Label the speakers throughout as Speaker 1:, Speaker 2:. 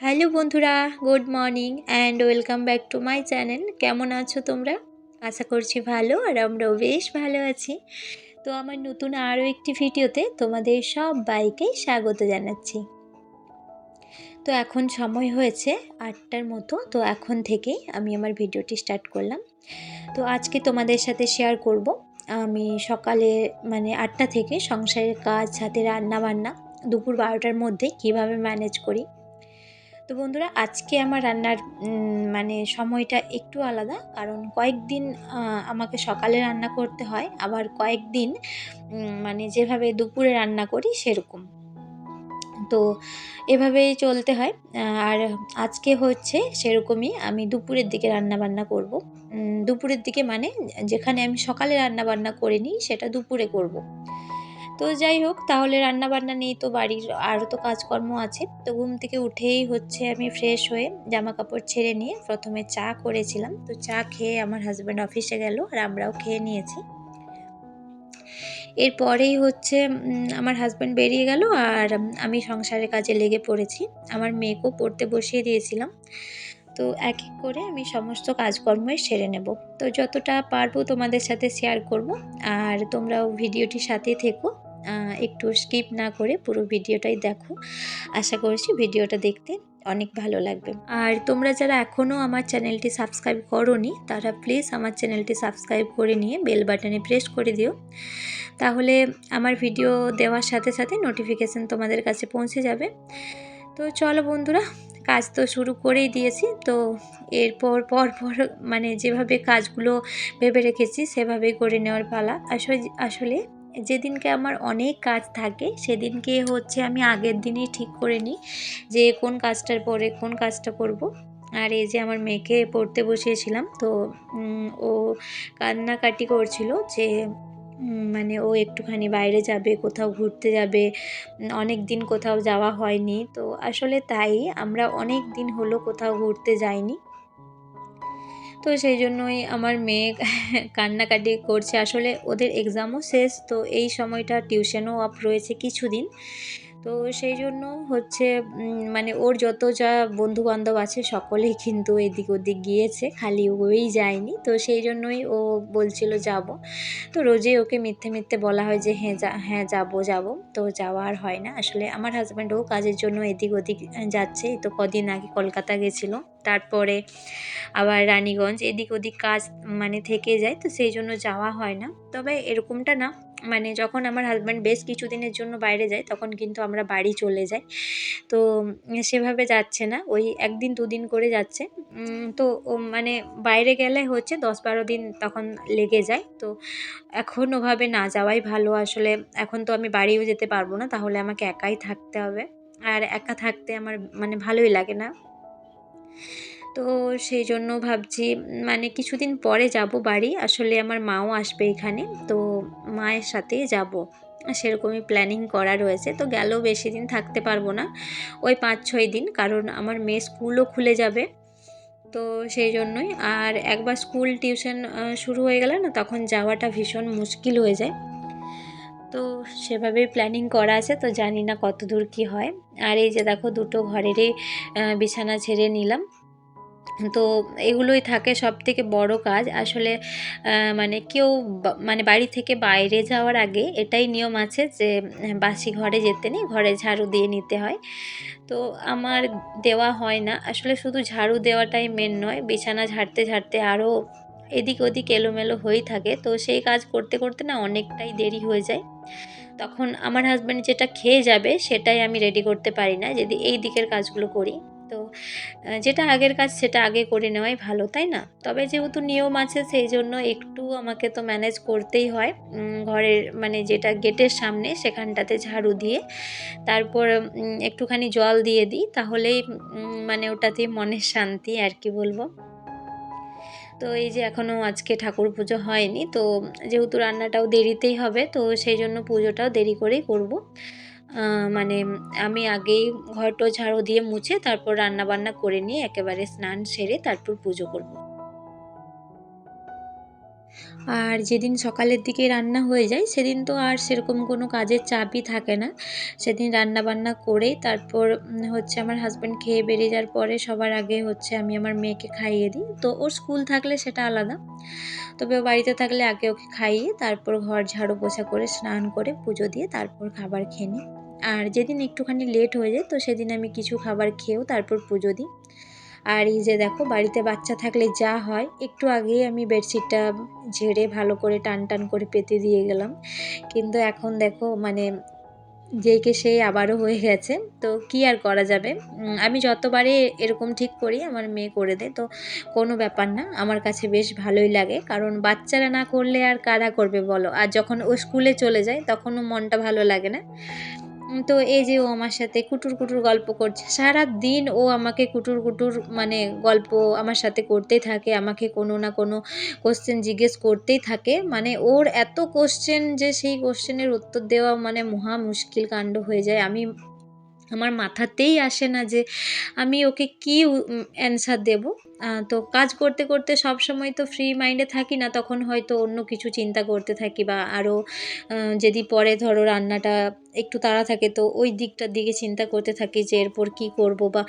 Speaker 1: Hello বন্ধুরা, good morning and welcome back to my channel. কেমন আছো তোমরা? আশা করছি ভালো আর আমরাও বেশ ভালো আছি। তো আমার নতুন আরও একটি ভিডিওতে তোমাদের সব বাইকেই স্বাগত জানাচ্ছি। তো এখন সময় হয়েছে আটটার মতো, তো এখন থেকেই আমি আমার ভিডিওটি স্টার্ট করলাম। তো আজকে তোমাদের সাথে শেয়ার করব। আমি সকালে মানে আটটা থেকে সংসারের কাজ, সাথে রান্না বান্না দুপুর বারোটার মধ্যে কীভাবে ম্যানেজ করি তো বন্ধুরা, আজকে আমার রান্নার মানে সময়টা একটু আলাদা। কারণ কয়েকদিন আমাকে সকালে রান্না করতে হয়, আবার কয়েকদিন মানে যেভাবে দুপুরে রান্না করি সেরকম। তো এভাবেই চলতে হয়। আর আজকে হচ্ছে সেরকমই আমি দুপুরের দিকে রান্না বান্না করব। দুপুরের দিকে মানে যেখানে আমি সকালে রান্না বান্না করিনি, সেটা দুপুরে করব। তো যাই হোক, তাহলে রান্না বান্না নেই তো বাড়ির, আরও তো কাজকর্ম আছে। তো ঘুম থেকে উঠেই হচ্ছে আমি ফ্রেশ হয়ে জামা কাপড় ছেড়ে নিয়ে প্রথমে চা করেছিলাম। তো চা খেয়ে আমার হাজব্যান্ড অফিসে গেল আর আমরাও খেয়ে নিয়েছি। এরপরেই হচ্ছে আমার হাজব্যান্ড বেরিয়ে গেল আর আমি সংসারের কাজে লেগে পড়েছি। আমার মেয়েকেও পড়তে বসিয়ে দিয়েছিলাম। তো এক এক করে আমি সমস্ত কাজকর্মই সেরে নেব। তো যতটা পারব তোমাদের সাথে শেয়ার করব। আর তোমরাও ভিডিওটির সাথে থেকো। একটু স্কিপ না করে পুরো ভিডিওটাই দেখো। আশা করছি ভিডিওটা দেখতে অনেক ভালো লাগবে। আর তোমরা যারা এখনও আমার চ্যানেলটি সাবস্ক্রাইব করনি, তারা প্লিজ আমার চ্যানেলটি সাবস্ক্রাইব করে নিয়ে বেল বাটনে প্রেস করে দিও। তাহলে আমার ভিডিও দেওয়ার সাথে সাথে নোটিফিকেশান তোমাদের কাছে পৌঁছে যাবে। তো চলো বন্ধুরা, কাজ তো শুরু করেই দিয়েছি। তো এরপর পর পর মানে যেভাবে কাজগুলো ভেবে রেখেছি, সেভাবেই করে নেওয়ার পালা। আসলে আসলে যেদিনকে আমার অনেক কাজ থাকে, সেদিনকে হচ্ছে আমি আগের দিনই ঠিক করে নিই যে কোন কাজটার পরে কোন কাজটা করব। আর এই যে আমার মেয়েকে পড়তে বসিয়েছিলাম, তো ও কান্নাকাটি করছিল যে মানে ও একটুখানি বাইরে যাবে, কোথাও ঘুরতে যাবে, অনেক দিন কোথাও যাওয়া হয়নি। তো আসলে তাই আমরা অনেক দিন হলো কোথাও ঘুরতে যাইনি। তো সেই জন্যই আমার মেয়ে কান্নাকাটি করছে। আসলে ওদের এক্সামও শেষ, তো এই সময়টা টিউশনও অফ রয়েছে কিছুদিন। তো সেই জন্য হচ্ছে মানে ওর যত যা বন্ধু বান্ধব আছে সকলেই কিন্তু এদিক ওদিক গিয়েছে, খালি ওই যায়নি। তো সেই জন্যই ও বলছিল যাব। তো রোজই ওকে মিথ্যে মিথ্যে বলা হয় যে হ্যাঁ যা হ্যাঁ যাব, যাব। তো যাওয়া আর হয় না। আসলে আমার হাজব্যান্ডও কাজের জন্য এদিক ওদিক যাচ্ছে। তো কদিন আগে কলকাতা গেছিল। তারপরে আবার রানীগঞ্জ এদিক ওদিক কাজ মানে থেকে যায়। তো সেই জন্য যাওয়া হয় না। তবে এরকমটা না মানে যখন আমার হাজব্যান্ড বেশ কিছুদিনের জন্য বাইরে যায়, তখন কিন্তু আমরা বাড়ি চলে যাই। তো সেভাবে যাচ্ছে না, ওই একদিন দুদিন করে যাচ্ছে। তো মানে বাইরে গেলে হচ্ছে দশ বারো দিন তখন লেগে যায়। তো এখন ওভাবে না যাওয়াই ভালো আসলে। এখন তো আমি বাড়িও যেতে পারব না, তাহলে আমাকে একাই থাকতে হবে। আর একা থাকতে আমার মানে ভালোই লাগে না। তো সেই জন্য ভাবছি মানে কিছুদিন পরে যাব বাড়ি। আসলে আমার মাও আসবে এখানে। তো মায়ের সাথেই যাব। সেরকমই প্ল্যানিং করা রয়েছে। তো গেলেও বেশি দিন থাকতে পারব না। ওই পাঁচ, ছয় দিন। কারণ আমার মেয়ে স্কুলও খুলে যাবে। তো সেই জন্যই। আর একবার স্কুল টিউশন শুরু হয়ে গেলে না, তখন যাওয়াটা ভীষণ মুশকিল হয়ে যায়। তো সেভাবেই প্ল্যানিং করা আছে। তো জানি না কত দূর কী হয়। আর এই যে দেখো, দুটো ঘরেরই বিছানা ছেড়ে নিলাম। তো এগুলোই থাকে সব থেকে বড় কাজ। আসলে মানে কেউ মানে বাড়ি থেকে বাইরে যাওয়ার আগে এটাই নিয়ম আছে যে, বাসি ঘরে যেতে নেই, ঘরে ঝাড়ু দিয়ে নিতে হয়। তো আমার দেওয়া হয় না। আসলে শুধু ঝাড়ু দেওয়াটাই মেন নয়, বিছানা ঝাড়তে ঝাড়তে আরও এদিক ওদিক এলোমেলো হয়েই থাকে। তো সেই কাজ করতে করতে না অনেকটাই দেরি হয়ে যায়। তখন আমার হাজব্যান্ড যেটা খেয়ে যাবে সেটাই আমি রেডি করতে পারি না, যদি এই দিকের কাজগুলো করি। তো যেটা আগের কাজ সেটা আগে করে নেওয়াই ভালো, তাই না? তবে যেহেতু নিয়ম আছে সেই জন্য একটু আমাকে তো ম্যানেজ করতেই হয় ঘরের মানে যেটা গেটের সামনে সেখানটাতে ঝাড়ু দিয়ে, তারপর একটুখানি জল দিয়ে দিই, তাহলেই মানে ওটাতেই মনের শান্তি আর কি বলব। তো এই যে এখনও আজকে ঠাকুর পুজো হয়নি, তো যেহেতু রান্নাটাও দেরিতেই হবে, তো সেই জন্য পুজোটাও দেরি করেই করব। মানে আমি আগেই ঘরটো ঝাড়ু দিয়ে মুছে তারপর রান্না বান্না করে নিয়ে একেবারে স্নান সেরে তারপর পুজো করব। আর যেদিন সকালের দিকে রান্না হয়ে যায়, সেদিন তো আর সেরকম কোনো কাজের চাপই থাকে না। সেদিন রান্না বান্না করেই তারপর হচ্ছে আমার হাজব্যান্ড খেয়ে বেরিয়ে যাওয়ার পরে সবার আগে হচ্ছে আমি আমার মেয়েকে খাইয়ে দিই। তো ওর স্কুল থাকলে সেটা আলাদা। তবে বাড়িতে থাকলে আগে ওকে খাইয়ে তারপর ঘর ঝাড়ু পোছা করে স্নান করে পুজো দিয়ে তারপর খাবার খেয়ে নিই। আর যেদিন একটুখানি লেট হয়ে যায়, তো সেদিন আমি কিছু খাবার খেয়েও তারপর পুজো দিই। আর এই যে দেখো, বাড়িতে বাচ্চা থাকলে যা হয়, একটু আগেই আমি বেডশিটটা ঝেড়ে ভালো করে টান টান করে পেতে দিয়ে গেলাম। কিন্তু এখন দেখো মানে যেইকে সেই আবারও হয়ে গেছে, তো কি আর করা যাবে? আমি যতবারই এরকম ঠিক করি, আমার মেয়ে করে দেয়, তো কোনো ব্যাপার না, আমার কাছে বেশ ভালোই লাগে। কারণ বাচ্চারা না করলে আর কারা করবে বলো? আর যখন ও স্কুলে চলে যায়, তখনও মনটা ভালো লাগে না। তো এই যে ও আমার সাথে কুটুর কুটুর গল্প করছে। সারা দিন ও আমাকে কুটুর কুটুর মানে গল্প আমার সাথে করতেই থাকে, আমাকে কোনো না কোনো কোশ্চেন জিজ্ঞেস করতেই থাকে। মানে ওর এত কোশ্চেন যে সেই কোশ্চেনের উত্তর দেওয়া মানে মহা মুশকিল কাণ্ড হয়ে যায়। আমি, আমার মাথাতেই আসে না যে আমি ওকে কী অ্যান্সার দেব। তো কাজ করতে করতে সব সময় তো ফ্রি মাইন্ডে থাকি না, তখন হয়তো অন্য কিছু চিন্তা করতে থাকি বা আরও যদি পরে ধরো রান্নাটা একটু তাড়া থাকে, তো ওই দিকটার দিকে চিন্তা করতে থাকি যে এরপর কী করব বা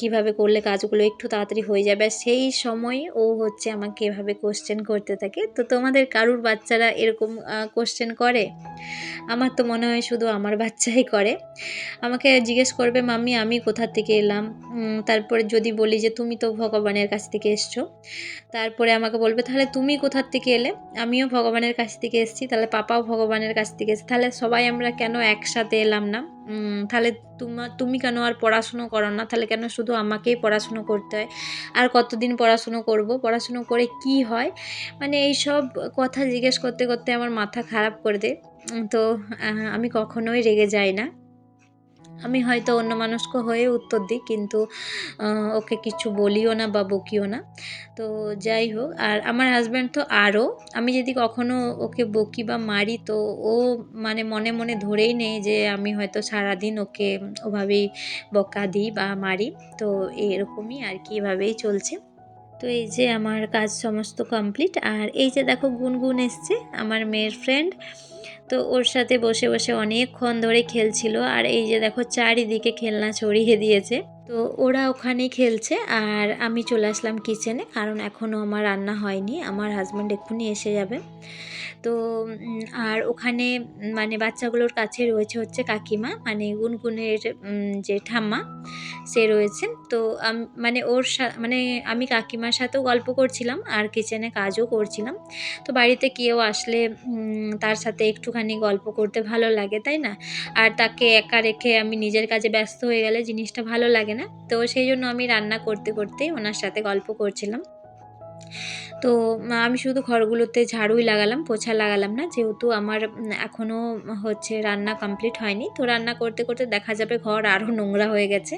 Speaker 1: কীভাবে করলে কাজগুলো একটু তাড়াতাড়ি হয়ে যাবে। আর সেই সময় ও হচ্ছে আমাকে এভাবে কোশ্চেন করতে থাকে। তো তোমাদের কারুর বাচ্চারা এরকম কোশ্চেন করে? আমার তো মনে হয় শুধু আমার বাচ্চাই করে। আমাকে জিজ্ঞেস করবে, মাম্মি, আমি কোথা থেকে এলাম? তারপরে যদি বলি যে, তুমি তো ভগবানের কাছ থেকে এসছো। তারপরে আমাকে বলবে, তাহলে তুমি কোথার থেকে এলে? আমিও ভগবানের কাছ থেকে এসেছি, তাহলে পাপাও ভগবানের কাছ থেকে এসেছে। তাহলে সবাই আমরা কেন একসাথে এলাম না? তাহলে তোমার তুমি কেন আর পড়াশুনো করো না? তাহলে কেন শুধু আমাকেই পড়াশুনো করতে হয়? আর কতদিন পড়াশুনো করব? পড়াশুনো করে কি হয়? মানে এই সব কথা জিজ্ঞেস করতে করতে আমার মাথা খারাপ করে দেয়। তো আমি কখনোই রেগে যাই না। আমি হয়তো অন্য মানুষকে হয়ে উত্তর দিই, কিন্তু ওকে কিছু বলিও না বা বকিও না। তো যাই হোক, আর আমার হাজব্যান্ড তো আরও। আমি যদি কখনো ওকে বকি বা মারি, তো ও মানে মনে মনে ধরেই নেই যে আমি হয়তো সারাদিন ওকে ওভাবেই বকা দিই বা মারি। তো এরকমই আর কি, এভাবেই চলছে। তো এই যে আমার কাজ সমস্ত কমপ্লিট আর এই যে দেখো, গুনগুন এসছে, আমার মেয়ের ফ্রেন্ড তো ওর সাথে বসে বসে অনেকক্ষণ ধরে খেলছিল। আর এই যে দেখো, চারিদিকে খেলনা ছড়িয়ে দিয়েছে। তো ওরা ওখানেই খেলছে আর আমি চলে আসলাম কিচেনে কারণ এখনও আমার রান্না হয়নি, আমার হাজব্যান্ড এক্ষুনি এসে যাবে। তো আর ওখানে মানে বাচ্চাগুলোর কাছে রয়েছে হচ্ছে কাকিমা মানে গুনগুনের যে ঠাম্মা, সে রয়েছে। তো মানে ওর মানে আমি কাকিমার সাথেও গল্প করছিলাম আর কিচেনে কাজও করছিলাম। তো বাড়িতে কেউ আসলে তার সাথে একটুখানি গল্প করতে ভালো লাগে, তাই না? আর তাকে একা রেখে আমি নিজের কাজে ব্যস্ত হয়ে গেলে জিনিসটা ভালো লাগে না। তো সেই জন্য আমি রান্না করতে করতেই ওনার সাথে গল্প করছিলাম। তো আমি শুধু ঘরগুলোতে ঝাড়ুই লাগালাম, পোছা লাগালাম না। যেহেতু আমার এখনও হচ্ছে রান্না কমপ্লিট হয়নি, তো রান্না করতে করতে দেখা যাবে ঘর আরও নোংরা হয়ে গেছে।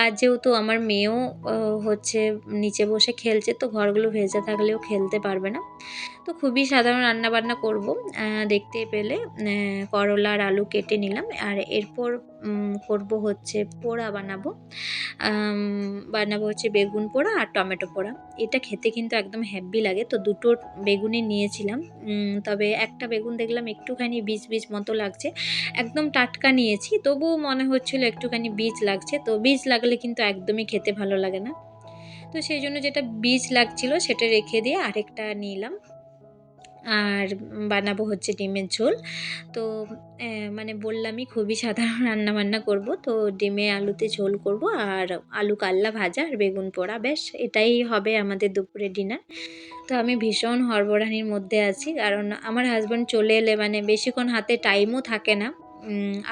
Speaker 1: আর যেহেতু আমার মেয়েও হচ্ছে নিচে বসে খেলছে, তো ঘরগুলো ভেজে থাকলেও খেলতে পারবে না। তো খুবই সাধারণ রান্না বান্না করব দেখতে পেলে করলা আর আলু কেটে নিলাম। আর এরপর করব হচ্ছে পোড়া বানাবো। বানাবো হচ্ছে বেগুন পোড়া আর টমেটো পোড়া। এটা খেতে কিন্তু একদম হ্যাব্বি লাগে। তো দুটো বেগুনই নিয়েছিলাম। তবে একটা বেগুন দেখলাম একটুখানি বীজ বীজ মতো লাগছে। একদম টাটকা নিয়েছি। তবুও মনে হচ্ছিল একটুখানি বীজ লাগছে। তো বীজ লাগলে কিন্তু একদমই খেতে ভালো লাগে না। তো সেই জন্য যেটা বীজ লাগছিল সেটা রেখে দিয়ে আরেকটা নিলাম। আর বানাবো হচ্ছে ডিমের ঝোল। তো মানে বললামই খুবই সাধারণ রান্না বান্না করব। তো ডিমে আলুতে ঝোল করব আর আলু কাল্লা ভাজা আর বেগুন পোড়া। বেশ এটাই হবে আমাদের দুপুরে ডিনার। তো আমি ভীষণ হরবরানির মধ্যে আছি। কারণ আমার হাজব্যান্ড চলে এলে মানে বেশিক্ষণ হাতে টাইমও থাকে না।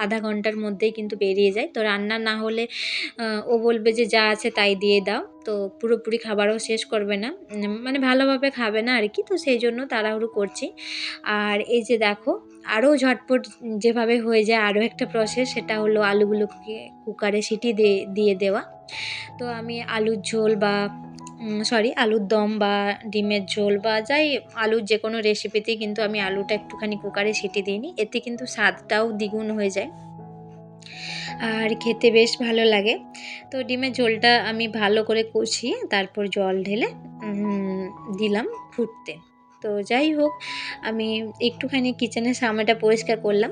Speaker 1: আধা ঘণ্টার মধ্যেই কিন্তু বেরিয়ে যায়। তো রান্না না হলে ও বলবে যে যা আছে তাই দিয়ে দাও। তো পুরোপুরি খাবারও শেষ করবে না। মানে ভালোভাবে খাবে না আর কি। তো সেই জন্য তাড়াহুড়ো করছি। আর এই যে দেখো, আরও ঝটপট যেভাবে হয়ে যায় আরও একটা প্রসেস সেটা হলো আলুগুলোকে কুকারে সিটি দিয়ে দিয়ে দেওয়া। তো আমি আলুর ঝোল বা সরি আলুর দম বা ডিমের ঝোল বা যাই আলুর যে কোনো রেসিপিতেই কিন্তু আমি আলুটা একটুখানি কুকারে সিটি দিইনি এতে কিন্তু স্বাদটাও দ্বিগুণ হয়ে যায়। আর খেতে বেশ ভালো লাগে। তো ডিমের ঝোলটা আমি ভালো করে কষিয়ে তারপর জল ঢেলে দিলাম ফুটতে। তো যাই হোক, আমি একটুখানি কিচেনের সামনেটা পরিষ্কার করলাম।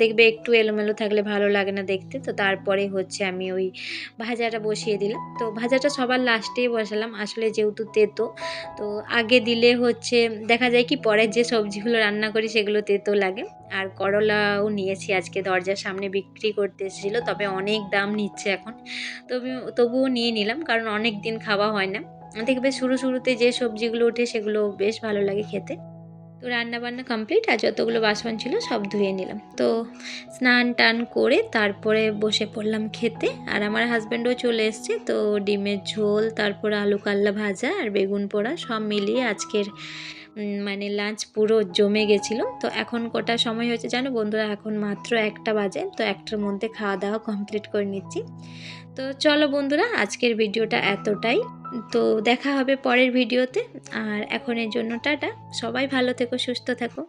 Speaker 1: দেখবে একটু এলোমেলো থাকলে ভালো লাগে না দেখতে। তো তারপরে হচ্ছে আমি ওই ভাজাটা বসিয়ে দিলাম। তো ভাজাটা সবার লাস্টেই বসালাম। আসলে যেহেতু তেতো, তো আগে দিলে হচ্ছে দেখা যায় কি পরের যে সবজিগুলো রান্না করি সেগুলো তেতো লাগে। আর করলাও নিয়েছি আজকে, দরজার সামনে বিক্রি করতে এসেছিল, তবে অনেক দাম নিচ্ছে এখন। তবে তবুও নিয়ে নিলাম, কারণ অনেক দিন খাওয়া হয় না। দেখবে শুরু শুরুতে যে সবজিগুলো ওঠে সেগুলো বেশ ভালো লাগে খেতে। তো রান্না বান্না কমপ্লিট আর যতগুলো বাসন ছিল সব ধুয়ে নিলাম। তো স্নান টান করে তারপরে বসে পড়লাম খেতে আর আমার হাজব্যান্ডও চলে এসছে। তো ডিমের ঝোল, তারপর আলু কাল্লা ভাজা আর বেগুন পোড়া সব মিলিয়ে আজকের মানে লাঞ্চ পুরো জমে গেছিল। তো এখন কটা সময় হয়েছে জানো বন্ধুরা? এখন মাত্র একটা বাজে। তো একটার মধ্যে খাওয়া দাওয়া কমপ্লিট করে নিচ্ছি। তো চলো বন্ধুরা, আজকের ভিডিওটা এতটাই। তো দেখা হবে পরের ভিডিওতে। আর এখনের জন্য টাটা। সবাই ভালো থেকো, সুস্থ থাকো।